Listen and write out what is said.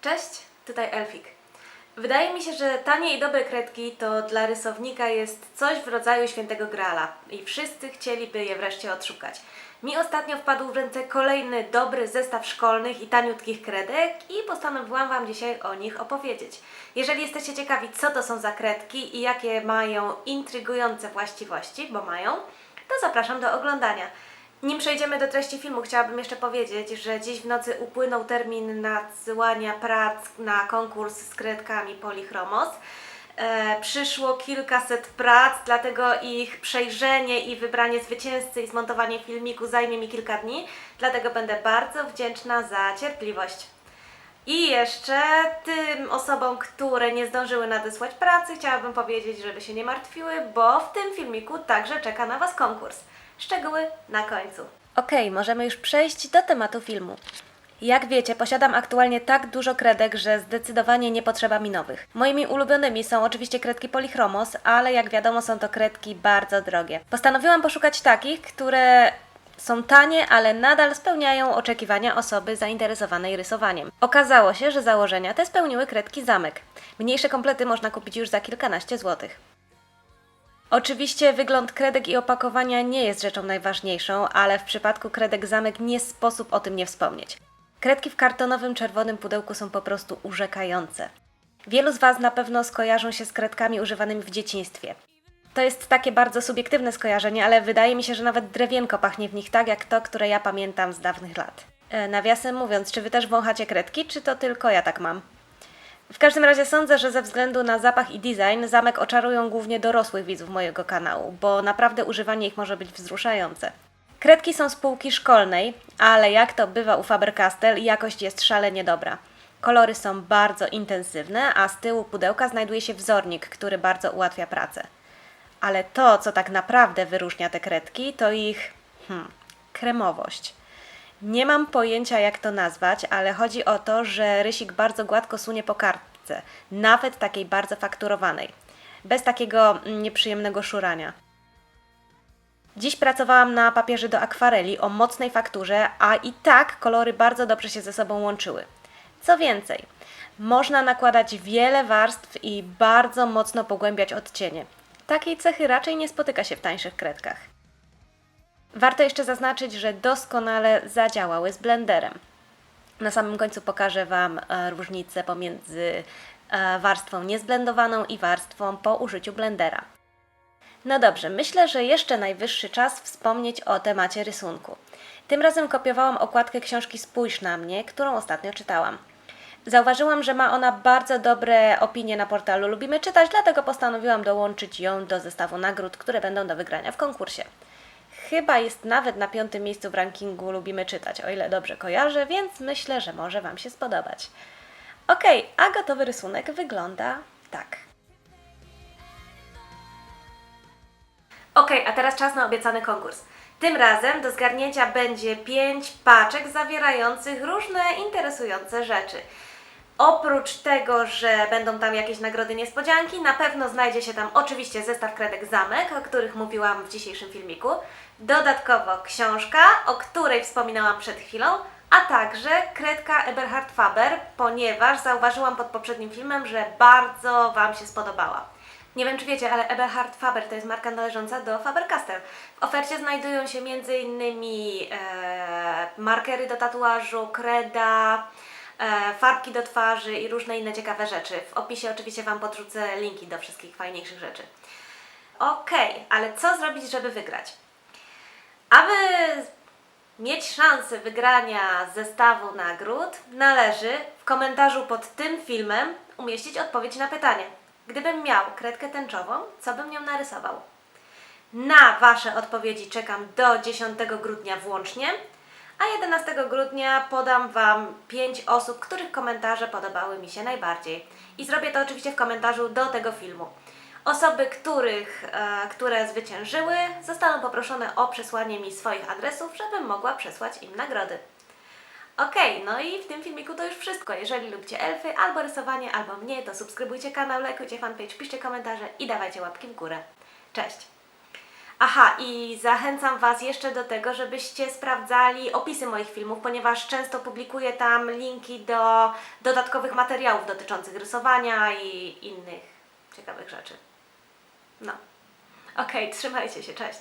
Cześć, tutaj Elfik. Wydaje mi się, że tanie i dobre kredki to dla rysownika jest coś w rodzaju świętego grala i wszyscy chcieliby je wreszcie odszukać. Mi ostatnio wpadł w ręce kolejny dobry zestaw szkolnych i taniutkich kredek i postanowiłam Wam dzisiaj o nich opowiedzieć. Jeżeli jesteście ciekawi, co to są za kredki i jakie mają intrygujące właściwości, bo mają, to zapraszam do oglądania. Nim przejdziemy do treści filmu, chciałabym jeszcze powiedzieć, że dziś w nocy upłynął termin nadsyłania prac na konkurs z kredkami Polichromos. E, przyszło kilkaset prac, dlatego ich przejrzenie i wybranie zwycięzcy i zmontowanie filmiku zajmie mi kilka dni, dlatego będę bardzo wdzięczna za cierpliwość. I jeszcze tym osobom, które nie zdążyły nadesłać pracy, chciałabym powiedzieć, żeby się nie martwiły, bo w tym filmiku także czeka na Was konkurs. Szczegóły na końcu. Okej, możemy już przejść do tematu filmu. Jak wiecie, posiadam aktualnie tak dużo kredek, że zdecydowanie nie potrzeba mi nowych. Moimi ulubionymi są oczywiście kredki Polichromos, ale jak wiadomo są to kredki bardzo drogie. Postanowiłam poszukać takich, które są tanie, ale nadal spełniają oczekiwania osoby zainteresowanej rysowaniem. Okazało się, że założenia te spełniły kredki zamek. Mniejsze komplety można kupić już za kilkanaście złotych. Oczywiście wygląd kredek i opakowania nie jest rzeczą najważniejszą, ale w przypadku kredek zamek nie sposób o tym nie wspomnieć. Kredki w kartonowym czerwonym pudełku są po prostu urzekające. Wielu z Was na pewno skojarzą się z kredkami używanymi w dzieciństwie. To jest takie bardzo subiektywne skojarzenie, ale wydaje mi się, że nawet drewienko pachnie w nich tak jak to, które ja pamiętam z dawnych lat. E, nawiasem mówiąc, czy Wy też wąchacie kredki, czy to tylko ja tak mam? W każdym razie sądzę, że ze względu na zapach i design zamek oczarują głównie dorosłych widzów mojego kanału, bo naprawdę używanie ich może być wzruszające. Kredki są z półki szkolnej, ale jak to bywa u Faber-Castell, jakość jest szalenie dobra. Kolory są bardzo intensywne, a z tyłu pudełka znajduje się wzornik, który bardzo ułatwia pracę. Ale to, co tak naprawdę wyróżnia te kredki, to ich hmm, kremowość. Nie mam pojęcia, jak to nazwać, ale chodzi o to, że rysik bardzo gładko sunie po kartce, nawet takiej bardzo fakturowanej, bez takiego nieprzyjemnego szurania. Dziś pracowałam na papierze do akwareli o mocnej fakturze, a i tak kolory bardzo dobrze się ze sobą łączyły. Co więcej, można nakładać wiele warstw i bardzo mocno pogłębiać odcienie. Takiej cechy raczej nie spotyka się w tańszych kredkach. Warto jeszcze zaznaczyć, że doskonale zadziałały z blenderem. Na samym końcu pokażę Wam e, różnicę pomiędzy e, warstwą niezblendowaną i warstwą po użyciu blendera. No dobrze, myślę, że jeszcze najwyższy czas wspomnieć o temacie rysunku. Tym razem kopiowałam okładkę książki Spójrz na mnie, którą ostatnio czytałam. Zauważyłam, że ma ona bardzo dobre opinie na portalu Lubimy Czytać, dlatego postanowiłam dołączyć ją do zestawu nagród, które będą do wygrania w konkursie. Chyba jest nawet na piątym miejscu w rankingu Lubimy Czytać, o ile dobrze kojarzę, więc myślę, że może Wam się spodobać. Ok, a gotowy rysunek wygląda tak. Ok, a teraz czas na obiecany konkurs. Tym razem do zgarnięcia będzie 5 paczek zawierających różne interesujące rzeczy. Oprócz tego, że będą tam jakieś nagrody niespodzianki, na pewno znajdzie się tam oczywiście zestaw kredek zamek, o których mówiłam w dzisiejszym filmiku. Dodatkowo książka, o której wspominałam przed chwilą, a także kredka Eberhard Faber, ponieważ zauważyłam pod poprzednim filmem, że bardzo Wam się spodobała. Nie wiem, czy wiecie, ale Eberhard Faber to jest marka należąca do Faber-Castell. W ofercie znajdują się m.in. E, markery do tatuażu, kreda, farbki do twarzy i różne inne ciekawe rzeczy. W opisie oczywiście Wam podrzucę linki do wszystkich fajniejszych rzeczy. Okej, ale co zrobić, żeby wygrać? Aby mieć szansę wygrania zestawu nagród, należy w komentarzu pod tym filmem umieścić odpowiedź na pytanie. Gdybym miał kredkę tęczową, co bym nią narysował? Na Wasze odpowiedzi czekam do 10 grudnia włącznie, a 11 grudnia podam Wam 5 osób, których komentarze podobały mi się najbardziej. I zrobię to oczywiście w komentarzu do tego filmu. Osoby, których, e, które zwyciężyły, zostaną poproszone o przesłanie mi swoich adresów, żebym mogła przesłać im nagrody. Okej, no i w tym filmiku to już wszystko. Jeżeli lubicie elfy, albo rysowanie, albo mnie, to subskrybujcie kanał, lajkujcie fanpage, piszcie komentarze i dawajcie łapki w górę. Cześć! Aha, i zachęcam Was jeszcze do tego, żebyście sprawdzali opisy moich filmów, ponieważ często publikuję tam linki do dodatkowych materiałów dotyczących rysowania i innych ciekawych rzeczy. No. Okej, trzymajcie się, cześć.